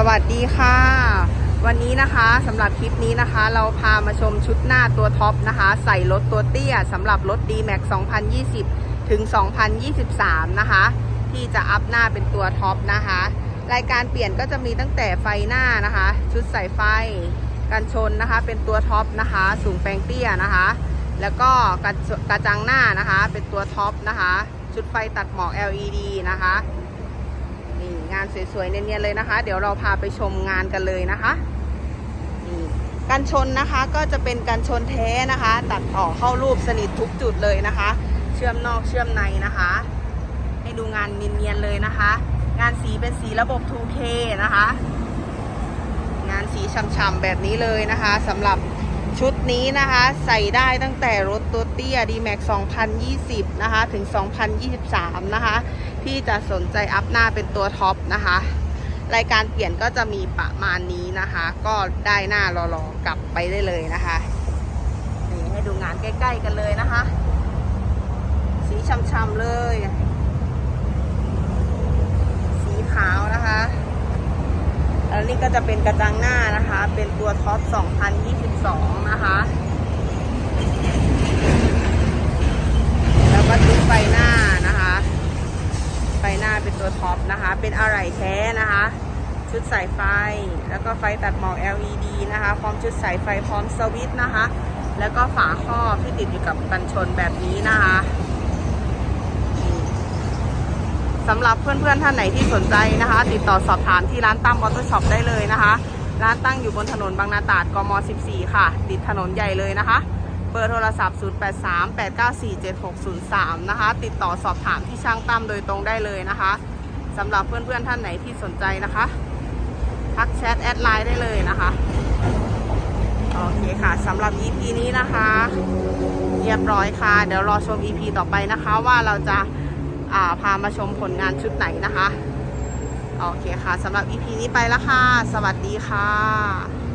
สวัสดีค่ะ วันนี้นะคะสำหรับคลิปนี้นะคะ เราพามาชมชุดหน้าตัวท็อปนะคะ ใส่รถตัวเตี้ยสำหรับรถ D-Max 2020 ถึง 2023 นะคะ ที่จะอัพหน้าเป็นตัวท็อปนะคะ รายการเปลี่ยนก็จะมีตั้งแต่ไฟหน้านะคะ ชุดใส่ไฟกันชนนะคะ เป็นตัวท็อปนะคะ สูงแปลงเตี้ยนะคะ แล้วก็กระกระจังหน้านะคะ เป็นตัวท็อปนะคะ ชุดไฟตัดหมอก LED นะคะ นี่งานสวยๆเนียนๆเลยนะคะ เดี๋ยวเราพาไปชมงานกันเลยนะคะนี่กันชนนะคะก็จะเป็นกันชนแท้นะคะ ตัดต่อเข้ารูปสนิททุกจุดเลยนะคะ เชื่อมนอกเชื่อมในนะคะ ให้ดูงานเนียนๆเลยนะคะ งานสีเป็นสีระบบ 2K นะคะ งานสีช่ำๆแบบนี้เลยนะคะสำหรับชุดนี้นะคะใส่ได้ตั้งแต่รถตัวเตี้ย D-Max 2020 นะคะ ถึง 2023 นะคะ ที่จะสนใจอัพหน้าเป็นตัวท็อปนะคะ รายการเปลี่ยนก็จะมีประมาณนี้นะคะ ก็ได้หน้ารอๆกลับไปได้เลยนะคะนี่ให้ดูงานใกล้ ๆ กันเลยนะคะ สีช่ำๆเลย สีขาวนะคะ แล้วนี่ก็จะเป็นกระจังหน้านะคะ เป็นตัวท็อป2022 เป็นตัวท็อปนะคะ เป็นอะไรแท้นะคะ ชุดสายไฟ แล้วก็ไฟตัดหมอก LED นะคะ พร้อมชุดสายไฟ พร้อมสวิตช์นะคะ แล้วก็ฝาครอบที่ติดอยู่กับกันชนแบบนี้นะคะสำหรับเพื่อนๆท่านไหนที่สนใจนะคะ ติดต่อสอบถามที่ร้านตั้มออโต้ช็อปได้เลยนะคะ ร้านตั้งอยู่บนถนนบางนาตราดกม 14 ค่ะ ติดถนนใหญ่เลยนะคะ บอร์โทรศัพท์ 0838947603 นะคะ ติดต่อสอบถามที่ช่างตั้มโดยตรงได้เลยนะคะสำหรับเพื่อนๆท่านไหนที่สนใจนะคะ ทักแชทแอดไลน์ได้เลยนะคะ โอเคค่ะสำหรับ EP นี้นะคะเรียบร้อยค่ะ เดี๋ยวรอชม EP ต่อไปนะคะว่าเราจะาพามาชมผลงานชุดไหนนะคะ โอเคค่ะสำหรับ EP นี้ไปแล้วค่ะ สวัสดีค่ะ